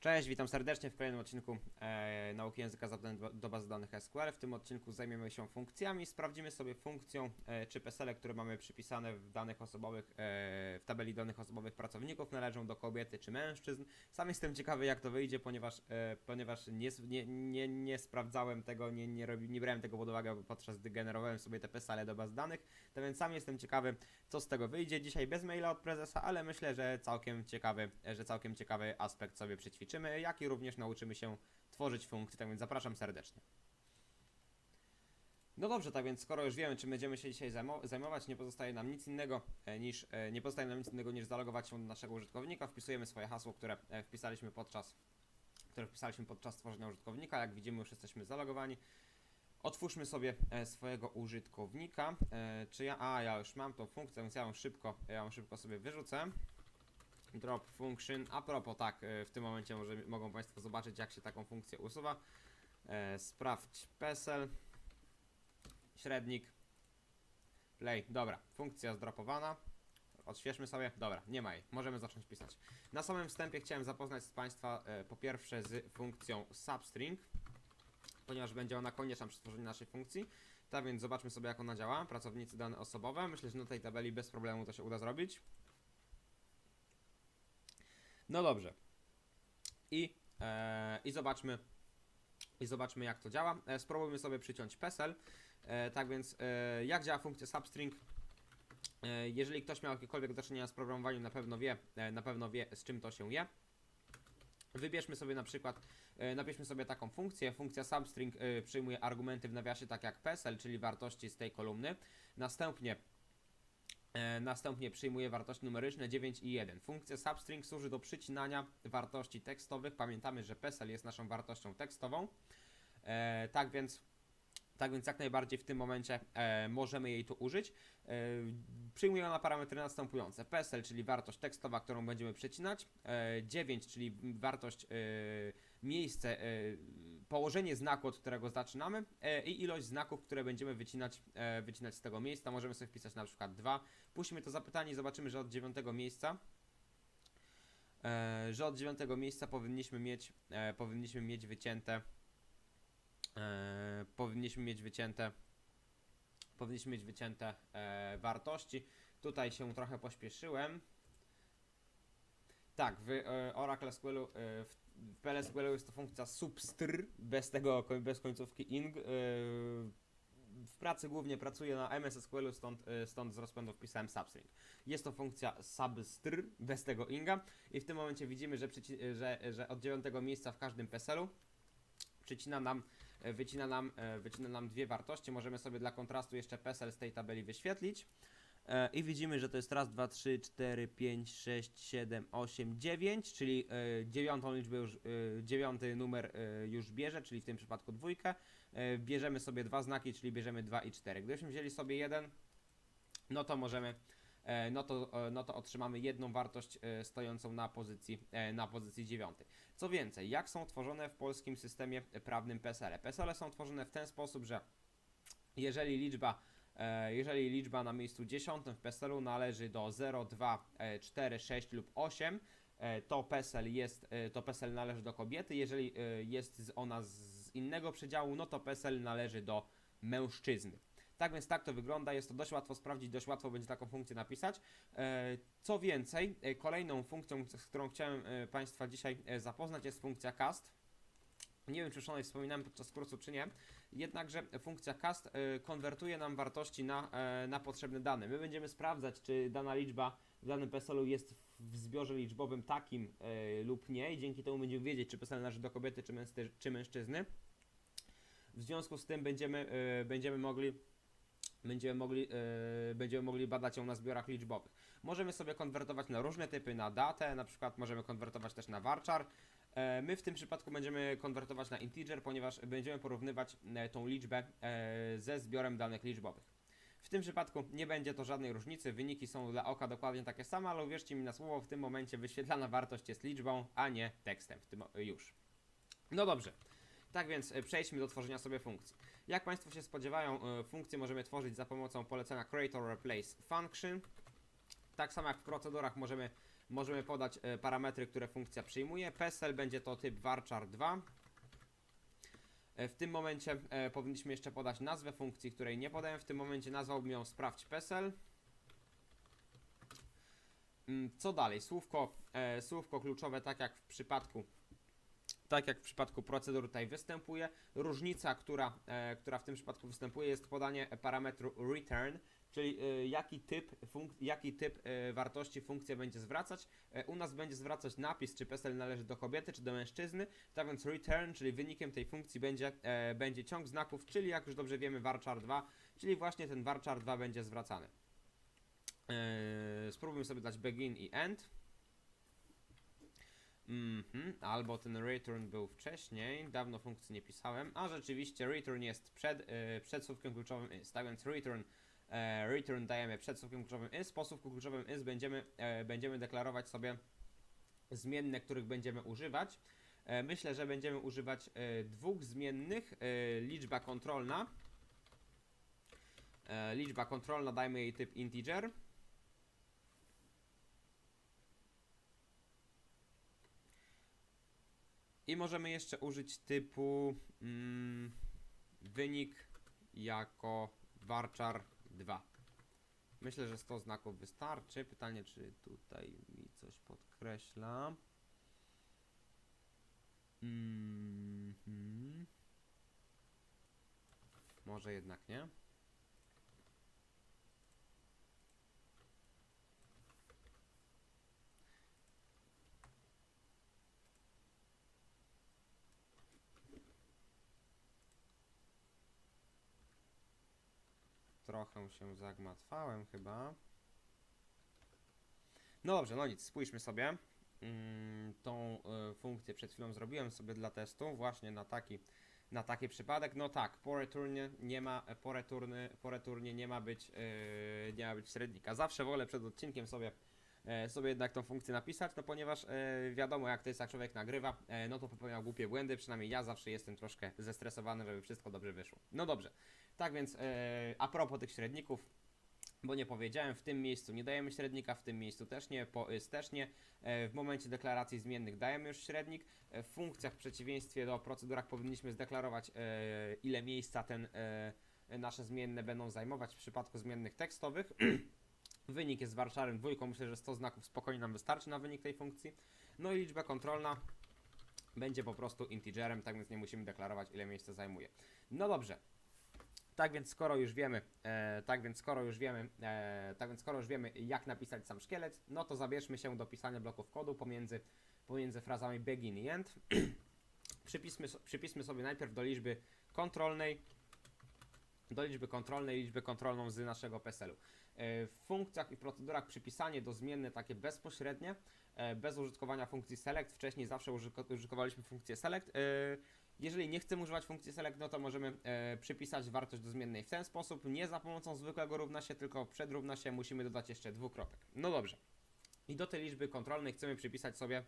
Cześć, witam serdecznie w kolejnym odcinku e, nauki języka zadań do, bazy danych SQL. W tym odcinku zajmiemy się funkcjami. Sprawdzimy sobie funkcją, e, czy PESEL, które mamy przypisane w danych osobowych, e, w tabeli danych osobowych pracowników należą do kobiety czy mężczyzn. Sam jestem ciekawy jak to wyjdzie, ponieważ, e, ponieważ nie, nie, nie, nie sprawdzałem tego, nie, nie, robi, nie brałem tego pod uwagę podczas gdy generowałem sobie te PESEL do baz danych. To więc sam jestem ciekawy co z tego wyjdzie. Dzisiaj bez maila od prezesa, ale myślę, że całkiem ciekawy, że całkiem ciekawy aspekt sobie przećwiczymy, jak i również nauczymy się tworzyć funkcje, tak więc zapraszam serdecznie. No dobrze, tak więc skoro już wiemy, czym będziemy się dzisiaj zajmo- zajmować, nie pozostaje nam nic innego e, niż e, nie pozostaje nam nic innego niż zalogować się do naszego użytkownika. Wpisujemy swoje hasło, które e, wpisaliśmy podczas które wpisaliśmy podczas tworzenia użytkownika. Jak widzimy, już jesteśmy zalogowani. Otwórzmy sobie swojego użytkownika. Czy ja. A, ja już mam tą funkcję, więc ja ją szybko, ja ją szybko sobie wyrzucę. Drop function. A propos, tak, e, w tym momencie może, mogą Państwo zobaczyć, jak się taką funkcję usuwa. E, sprawdź PESEL. Średnik. Play. Dobra, funkcja zdropowana. Odświeżmy sobie. Dobra, nie ma jej. Możemy zacząć pisać. Na samym wstępie chciałem zapoznać z Państwa e, po pierwsze z funkcją substring ponieważ będzie ona konieczna przy tworzeniu naszej funkcji. Tak więc zobaczmy sobie jak ona działa. Pracownicy dane osobowe. Myślę, że na tej tabeli bez problemu to się uda zrobić. No dobrze. I, e, i zobaczmy i zobaczmy jak to działa. E, spróbujmy sobie przyciąć PESEL. E, tak więc e, jak działa funkcja substring? E, jeżeli ktoś miał jakiekolwiek do czynienia z programowaniem, na pewno wie, e, na pewno wie z czym to się je. Wybierzmy sobie na przykład, e, napiszmy sobie taką funkcję. Funkcja substring e, przyjmuje argumenty w nawiasie tak jak PESEL, czyli wartości z tej kolumny. Następnie Następnie przyjmuje wartości numeryczne 9 i 1. Funkcja substring służy do przycinania wartości tekstowych. Pamiętamy, że PESEL jest naszą wartością tekstową. E, tak więc tak więc jak najbardziej w tym momencie e, możemy jej tu użyć. E, przyjmuje ona parametry następujące. PESEL, czyli wartość tekstowa, którą będziemy przecinać. E, 9, czyli wartość, e, miejsce, e, położenie znaku, od którego zaczynamy e, i ilość znaków, które będziemy wycinać, e, wycinać z tego miejsca. Możemy sobie wpisać na przykład 2. Puśćmy to zapytanie i zobaczymy, że od 9 miejsca e, że od 9 miejsca powinniśmy mieć, e, powinniśmy mieć wycięte e, powinniśmy mieć wycięte powinniśmy mieć wycięte e, wartości. Tutaj się trochę pośpieszyłem. Tak, w e, Oracle SQL, e, w PL SQL jest to funkcja substr, bez tego, bez końcówki ing. E, w pracy głównie pracuję na MS SQL, stąd, e, stąd z rozpędu wpisałem substring. Jest to funkcja substr, bez tego inga i w tym momencie widzimy, że, że, że od dziewiątego miejsca w każdym PESEL-u przycina nam, wycina nam, e, wycina nam dwie wartości. Możemy sobie dla kontrastu jeszcze PESEL z tej tabeli wyświetlić. E, I widzimy, że to jest raz, dwa, trzy, cztery, pięć, sześć, siedem, osiem, dziewięć, czyli e, dziewiątą liczbę już, e, dziewiąty numer e, już bierze, czyli w tym przypadku dwójkę. E, bierzemy sobie dwa znaki, czyli bierzemy dwa i cztery. Gdybyśmy wzięli sobie jeden, no to możemy, e, no to, e, no to otrzymamy jedną wartość e, stojącą na pozycji, e, na pozycji dziewiątej. Co więcej, jak są tworzone w polskim systemie prawnym PESEL? PESEL są tworzone w ten sposób, że jeżeli liczba, e, jeżeli liczba na miejscu dziesiątym w PESEL-u należy do 0, 2, e, 4, 6 lub 8, e, to PESEL jest, e, to PESEL należy do kobiety. Jeżeli e, jest ona z innego przedziału, no to PESEL należy do mężczyzny. Tak więc tak to wygląda, jest to dość łatwo sprawdzić, dość łatwo będzie taką funkcję napisać. E, Co więcej, e, kolejną funkcją, z którą chciałem e, Państwa dzisiaj e, zapoznać jest funkcja cast. Nie wiem, czy już o niej wspominałem podczas kursu, czy nie. Jednakże funkcja cast e, konwertuje nam wartości na, e, na potrzebne dane. My będziemy sprawdzać, czy dana liczba w danym PESEL-u jest w zbiorze liczbowym takim e, lub nie i dzięki temu będziemy wiedzieć, czy PESEL należy do kobiety, czy, męsty- czy mężczyzny. W związku z tym będziemy, będziemy mogli będziemy mogli, e, będziemy mogli badać ją na zbiorach liczbowych. Możemy sobie konwertować na różne typy, na datę, na przykład możemy konwertować też na varchar. E, My w tym przypadku będziemy konwertować na integer, ponieważ będziemy porównywać e, tą liczbę e, ze zbiorem danych liczbowych. W tym przypadku nie będzie to żadnej różnicy, wyniki są dla oka dokładnie takie same, ale uwierzcie mi na słowo, w tym momencie wyświetlana wartość jest liczbą, a nie tekstem w tym już. No dobrze. Tak więc przejdźmy do tworzenia sobie funkcji. Jak Państwo się spodziewają, funkcje możemy tworzyć za pomocą polecenia create or replace function. Tak samo jak w procedurach możemy możemy podać e, parametry, które funkcja przyjmuje. PESEL będzie to typ varchar 2. E, W tym momencie e, powinniśmy jeszcze podać nazwę funkcji, której nie podałem. W tym momencie nazwałbym ją sprawdź PESEL. Mm, Co dalej? Słówko, słówko kluczowe, tak jak w przypadku tak jak w przypadku procedur tutaj występuje. Różnica, która, która w tym przypadku występuje, jest podanie parametru return, czyli e, jaki typ, jaki typ e, wartości funkcja będzie zwracać. E, u nas będzie zwracać napis, czy PESEL należy do kobiety, czy do mężczyzny. Tak więc return, czyli wynikiem tej funkcji będzie, będzie ciąg znaków, czyli jak już dobrze wiemy varchar 2, czyli właśnie ten varchar 2 będzie zwracany. Spróbujmy sobie dać begin i end. Mhm, albo ten return był wcześniej, dawno funkcji nie pisałem, a rzeczywiście return jest przed, e, przed słówkiem kluczowym tak więc return, return dajemy przed słówkiem kluczowym is, po słówku kluczowym is będziemy, e, będziemy deklarować sobie zmienne, których będziemy używać. E, myślę, że będziemy używać e, dwóch zmiennych, e, liczba kontrolna, e, liczba kontrolna, dajmy jej typ integer, I możemy jeszcze użyć typu mm, wynik jako varchar 2. Myślę, że 100 znaków wystarczy. Pytanie, czy tutaj mi coś podkreśla. Mhm. Może jednak nie. Trochę się zagmatwałem chyba. No dobrze, no nic, spójrzmy sobie. Mm, tą y, funkcję przed chwilą zrobiłem sobie dla testu, właśnie na taki, na taki przypadek. No tak, po returnie nie ma, po, returny, po returnie nie ma być, y, nie ma być średnika. Zawsze wolę przed odcinkiem sobie e, sobie jednak tą funkcję napisać, no ponieważ e, wiadomo jak to jest, jak człowiek nagrywa, e, no to popełnia głupie błędy, przynajmniej ja zawsze jestem troszkę zestresowany, żeby wszystko dobrze wyszło. No dobrze, tak więc e, a propos tych średników, bo nie powiedziałem, w tym miejscu nie dajemy średnika, w tym miejscu też nie, po też nie. E, w momencie deklaracji zmiennych dajemy już średnik. E, w funkcjach w przeciwieństwie do procedurach powinniśmy zdeklarować e, ile miejsca ten e, nasze zmienne będą zajmować w przypadku zmiennych tekstowych. Wynik jest warszarem dwójką, myślę, że 100 znaków spokojnie nam wystarczy na wynik tej funkcji. No i liczba kontrolna będzie po prostu integerem, tak więc nie musimy deklarować ile miejsca zajmuje. No dobrze. Tak więc skoro już wiemy, e, tak więc skoro już wiemy, e, tak więc skoro już wiemy jak napisać sam szkielet, no to zabierzmy się do pisania bloków kodu pomiędzy, pomiędzy frazami begin i end. przypismy, przypismy sobie najpierw do liczby kontrolnej, do liczby kontrolnej, liczbę kontrolną z naszego PESEL-u. E, W funkcjach i procedurach przypisanie do zmienne takie bezpośrednie, e, bez użytkowania funkcji select. Wcześniej zawsze użytkowaliśmy funkcję select. E, Jeżeli nie chcemy używać funkcji select, no to możemy przypisać wartość do zmiennej w ten sposób, nie za pomocą zwykłego równa się, tylko przed równa się musimy dodać jeszcze dwukropek. No dobrze. I do tej liczby kontrolnej chcemy przypisać sobie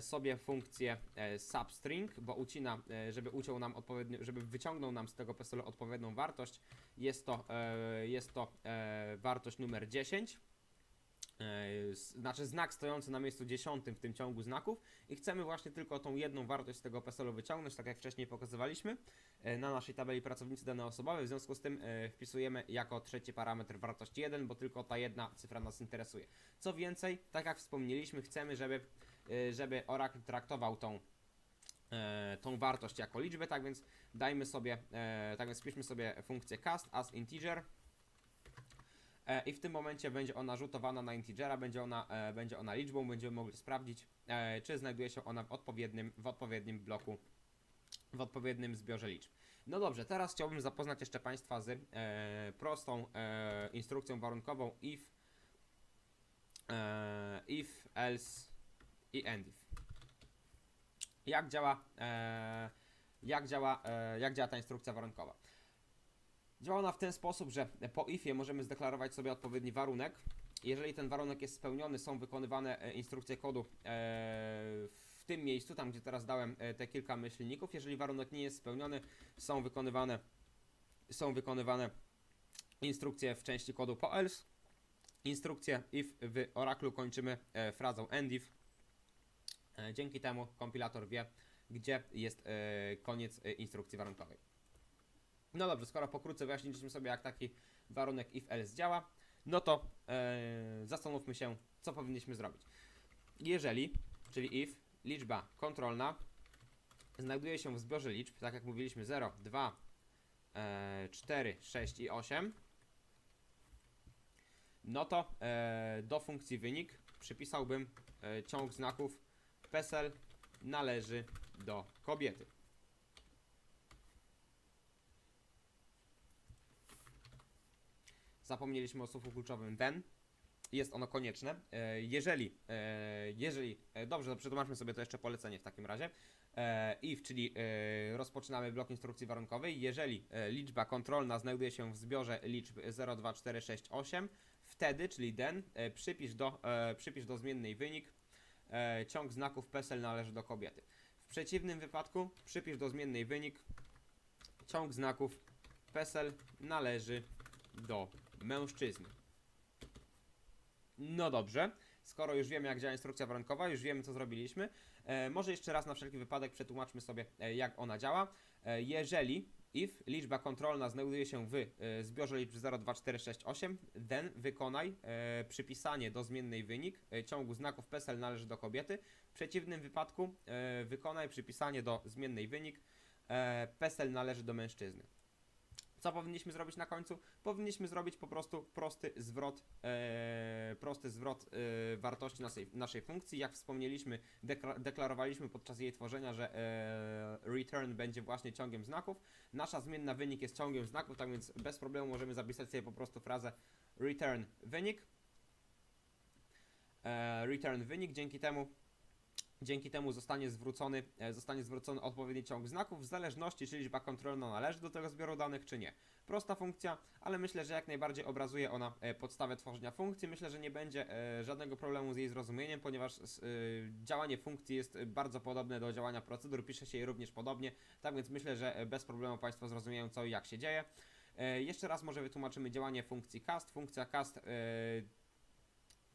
sobie funkcję e, substring, bo ucina, e, żeby uciął nam odpowiednio, żeby wyciągnął nam z tego PESEL odpowiednią wartość. Jest to, e, jest to e, wartość numer 10. E, s- znaczy znak stojący na miejscu dziesiątym w tym ciągu znaków i chcemy właśnie tylko tą jedną wartość z tego PESEL-u wyciągnąć, tak jak wcześniej pokazywaliśmy e, na naszej tabeli pracownicy dane osobowe, w związku z tym e, wpisujemy jako trzeci parametr wartość 1, bo tylko ta jedna cyfra nas interesuje. Co więcej, tak jak wspomnieliśmy, chcemy, żeby, e, żeby Oracle traktował tą e, tą wartość jako liczbę, tak więc dajmy sobie, e, tak więc wpiszmy sobie funkcję cast as integer e, i w tym momencie będzie ona rzutowana na integera, będzie ona, e, będzie ona liczbą, będziemy mogli sprawdzić, e, czy znajduje się ona w odpowiednim, w odpowiednim bloku, w odpowiednim zbiorze liczb. No dobrze, teraz chciałbym zapoznać jeszcze Państwa z prostą instrukcją warunkową if, if, else i end if. Jak działa, e, jak działa, e, jak działa ta instrukcja warunkowa? Działa ona w ten sposób, że po ifie możemy zdeklarować sobie odpowiedni warunek. Jeżeli ten warunek jest spełniony, są wykonywane e, instrukcje kodu e, w tym miejscu, tam gdzie teraz dałem e, te kilka myślników. Jeżeli warunek nie jest spełniony, są wykonywane, są wykonywane instrukcje w części kodu po else. instrukcję if w Oracle kończymy frazą endif. Dzięki temu kompilator wie, gdzie jest e, koniec e, instrukcji warunkowej. No dobrze, skoro pokrótce wyjaśniliśmy sobie, jak taki warunek if else działa, no to e, zastanówmy się, co powinniśmy zrobić. Jeżeli, czyli if, liczba kontrolna znajduje się w zbiorze liczb, tak jak mówiliśmy 0, 2, e, 4, 6 i 8, no to e, do funkcji wynik przypisałbym e, ciąg znaków PESEL należy do kobiety. Zapomnieliśmy o słowu kluczowym then. Jest ono konieczne. E, jeżeli, e, jeżeli, e, dobrze, to przetłumaczmy sobie to jeszcze polecenie w takim razie. If, czyli rozpoczynamy blok instrukcji warunkowej. Jeżeli liczba kontrolna znajduje się w zbiorze liczb 0, 2, 4, 6, 8, wtedy, czyli e, przypisz do, przypisz do zmiennej wynik e, ciąg znaków PESEL należy do kobiety. W przeciwnym wypadku przypisz do zmiennej wynik ciąg znaków PESEL należy do mężczyzny. No dobrze, skoro już wiemy jak działa instrukcja warunkowa, już wiemy co zrobiliśmy, e, może jeszcze raz na wszelki wypadek przetłumaczmy sobie e, jak ona działa. E, jeżeli if liczba kontrolna znajduje się w e, zbiorze liczb 0, 2, 4, 6, 8, then wykonaj e, przypisanie do zmiennej wynik e, ciągu znaków PESEL należy do kobiety. W przeciwnym wypadku wykonaj przypisanie do zmiennej wynik PESEL należy do mężczyzny. Co powinniśmy zrobić na końcu? Powinniśmy zrobić po prostu prosty zwrot, e, prosty zwrot e, wartości naszej, naszej funkcji. Jak wspomnieliśmy, dekla- deklarowaliśmy podczas jej tworzenia, że e, return będzie właśnie ciągiem znaków. Nasza zmienna wynik jest ciągiem znaków, tak więc bez problemu możemy zapisać sobie po prostu frazę return wynik. E, return wynik, dzięki temu Dzięki temu zostanie zwrócony, e, zostanie zwrócony odpowiedni ciąg znaków, w zależności czy liczba kontrolna należy do tego zbioru danych, czy nie. Prosta funkcja, ale myślę, że jak najbardziej obrazuje ona e, podstawę tworzenia funkcji. Myślę, że nie będzie e, żadnego problemu z jej zrozumieniem, ponieważ działanie funkcji jest bardzo podobne do działania procedur, pisze się je również podobnie, tak więc myślę, że bez problemu Państwo zrozumieją co i jak się dzieje. Jeszcze raz może wytłumaczymy działanie funkcji cast. Funkcja cast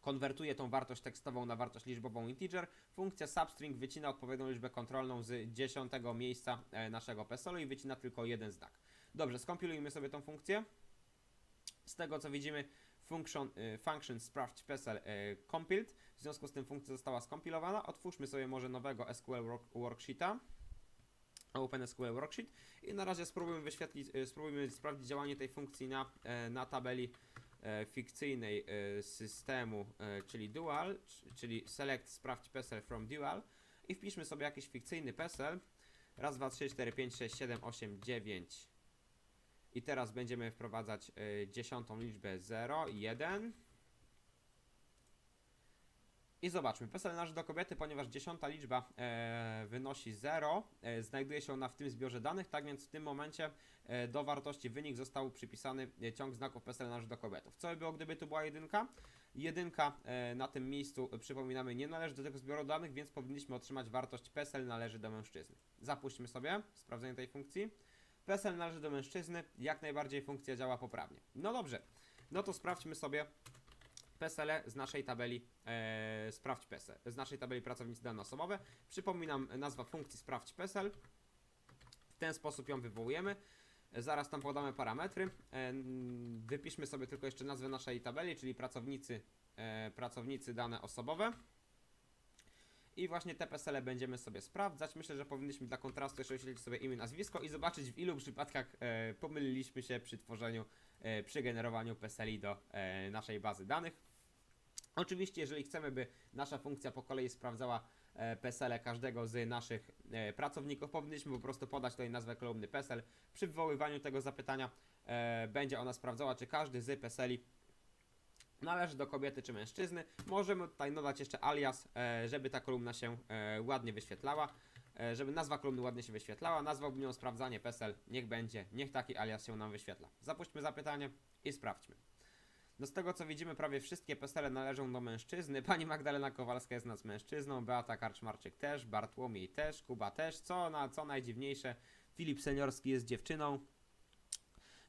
konwertuje tą wartość tekstową na wartość liczbową integer. Funkcja substring wycina odpowiednią liczbę kontrolną z dziesiątego miejsca e, naszego PESEL-u i wycina tylko jeden znak. Dobrze, skompilujmy sobie tą funkcję. Z tego co widzimy, function, e, function sprawdź PESEL e, compiled. W związku z tym funkcja została skompilowana. Otwórzmy sobie może nowego SQL work, worksheeta. Open SQL Worksheet i na razie spróbujmy wyświetlić, spróbujmy sprawdzić działanie tej funkcji na, na tabeli fikcyjnej e, systemu, e, czyli dual, czyli select sprawdź PESEL from dual i wpiszmy sobie jakiś fikcyjny PESEL. Raz, dwa, trzy, cztery, pięć, sześć, siedem, osiem, dziewięć. I teraz będziemy wprowadzać e, dziesiątą liczbę 0 i 1. I zobaczmy, PESEL należy do kobiety, ponieważ dziesiąta liczba e, wynosi 0, e, znajduje się ona w tym zbiorze danych, tak więc w tym momencie e, do wartości wynik został przypisany e, ciąg znaków PESEL należy do kobietów. Co by było, gdyby tu była jedynka? Jedynka e, na tym miejscu, e, przypominamy, nie należy do tego zbioru danych, więc powinniśmy otrzymać wartość PESEL należy do mężczyzny. Zapuśćmy sobie sprawdzenie tej funkcji. PESEL należy do mężczyzny, jak najbardziej funkcja działa poprawnie. No dobrze, no to sprawdźmy sobie PESEL z naszej tabeli e, sprawdź PESEL, z naszej tabeli pracownicy dane osobowe. Przypominam nazwa funkcji sprawdź PESEL. W ten sposób ją wywołujemy. Zaraz tam podamy parametry. E, Wypiszmy sobie tylko jeszcze nazwę naszej tabeli, czyli pracownicy, e, pracownicy dane osobowe. I właśnie te PESEL będziemy sobie sprawdzać. Myślę, że powinniśmy dla kontrastu jeszcze oświetlić sobie imię, nazwisko i zobaczyć w ilu przypadkach e, pomyliliśmy się przy tworzeniu, e, przy generowaniu PESELi do e, naszej bazy danych. Oczywiście, jeżeli chcemy, by nasza funkcja po kolei sprawdzała e, PESEL każdego z naszych e, pracowników, powinniśmy po prostu podać tutaj nazwę kolumny PESEL. Przy wywoływaniu tego zapytania e, będzie ona sprawdzała, czy każdy z PESELi należy do kobiety czy mężczyzny. Możemy tutaj dodać jeszcze alias, żeby ta kolumna się ładnie wyświetlała. Żeby nazwa kolumny ładnie się wyświetlała, nazwałbym ją sprawdzanie PESEL. Niech będzie, niech taki alias się nam wyświetla. Zapuśćmy zapytanie i sprawdźmy. No z tego co widzimy, prawie wszystkie PESELe należą do mężczyzny. Pani Magdalena Kowalska jest nas mężczyzną, Beata Karczmarczyk też, Bartłomiej też, Kuba też. Co, na, co najdziwniejsze, Filip Seniorski jest dziewczyną.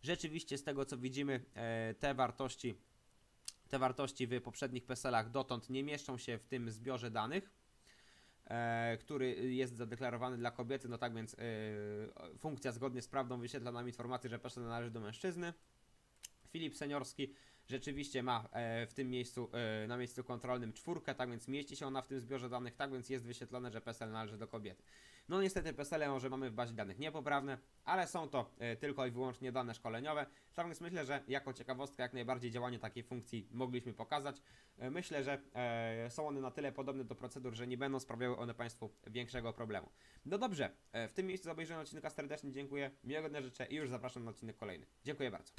Rzeczywiście z tego co widzimy, e, te wartości te wartości w poprzednich PESEL-ach dotąd nie mieszczą się w tym zbiorze danych, e, który jest zadeklarowany dla kobiety, no tak więc e, funkcja zgodnie z prawdą wyświetla nam informację, że PESEL należy do mężczyzny. Filip Seniorski rzeczywiście ma e, w tym miejscu, e, na miejscu kontrolnym czwórkę, tak więc mieści się ona w tym zbiorze danych, tak więc jest wyświetlone, że PESEL należy do kobiety. No niestety PESEL może mamy w bazie danych niepoprawne, ale są to e, tylko i wyłącznie dane szkoleniowe, tak więc myślę, że jako ciekawostka jak najbardziej działanie takiej funkcji mogliśmy pokazać. Myślę, że są one na tyle podobne do procedur, że nie będą sprawiały one Państwu większego problemu. No dobrze, w tym miejscu za obejrzenie odcinka serdecznie dziękuję, miłego dnia życzę i już zapraszam na odcinek kolejny. Dziękuję bardzo.